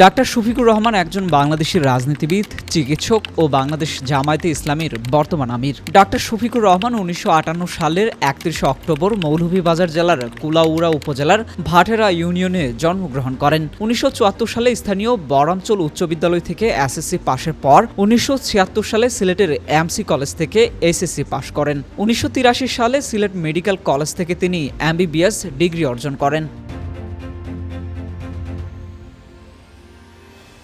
Doctor Shafiqur Rahman একজন বাংলাদেশি রাজনীতিবিদ, চিকিৎসক ও বাংলাদেশ জামায়াতে ইসলামের বর্তমান আমির। ডাক্তার শফিকুর রহমান উনিশশো আটান্ন সালের একত্রিশে অক্টোবর মৌলভীবাজার জেলার কুলাউড়া উপজেলার ভাটেরা ইউনিয়নে জন্মগ্রহণ করেন। উনিশশো চুয়াত্তর সালে স্থানীয় বরাঞ্চল উচ্চ বিদ্যালয় থেকে এসএসসি পাশের পর উনিশশো ছিয়াত্তর সালে সিলেটের এমসি কলেজ থেকে এসএসসি পাশ করেন। উনিশশো তিরাশি সালে সিলেট মেডিকেল কলেজ থেকে তিনি এমবিবিএস ডিগ্রি অর্জন করেন।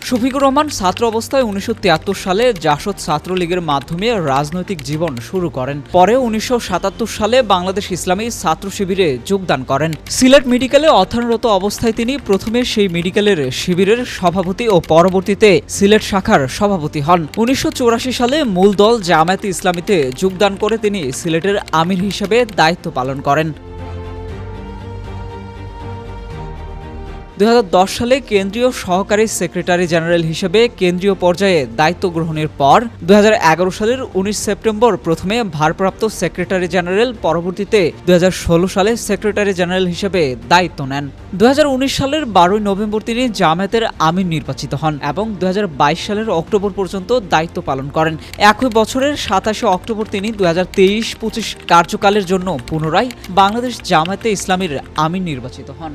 শফিকুর রহমান ছাত্র অবস্থায় উনিশশো তিয়াত্তর সালে জাসদ ছাত্রলীগের মাধ্যমে রাজনৈতিক জীবন শুরু করেন। পরে উনিশশো সাতাত্তর সালে বাংলাদেশ ইসলামী ছাত্র শিবিরে যোগদান করেন। সিলেট মেডিকেলে অধ্যয়নরত অবস্থায় তিনি প্রথমে সেই মেডিকেলের শিবিরের সভাপতি ও পরবর্তীতে সিলেট শাখার সভাপতি হন। উনিশশো চুরাশি সালে মূল দল জামায়াতে ইসলামীতে যোগদান করে তিনি সিলেটের আমির হিসেবে দায়িত্ব পালন করেন। দু হাজার দশ সালে কেন্দ্রীয় সহকারী সেক্রেটারি জেনারেল হিসেবে কেন্দ্রীয় পর্যায়ে দায়িত্ব গ্রহণের পর দু হাজার এগারো সালের উনিশ সেপ্টেম্বর প্রথমে ভারপ্রাপ্ত সেক্রেটারি জেনারেল পরবর্তীতে দু হাজার ষোলো সালে সেক্রেটারি জেনারেল হিসেবে দায়িত্ব নেন। দু হাজার উনিশ সালের বারোই নভেম্বর তিনি জামায়াতের আমির নির্বাচিত হন এবং দু হাজার বাইশ সালের অক্টোবর পর্যন্ত দায়িত্ব পালন করেন। একই বছরের সাতাশে অক্টোবর তিনি দুই হাজার তেইশ পঁচিশ কার্যকালের জন্য পুনরায় বাংলাদেশ জামায়াতে ইসলামীর আমির নির্বাচিত হন।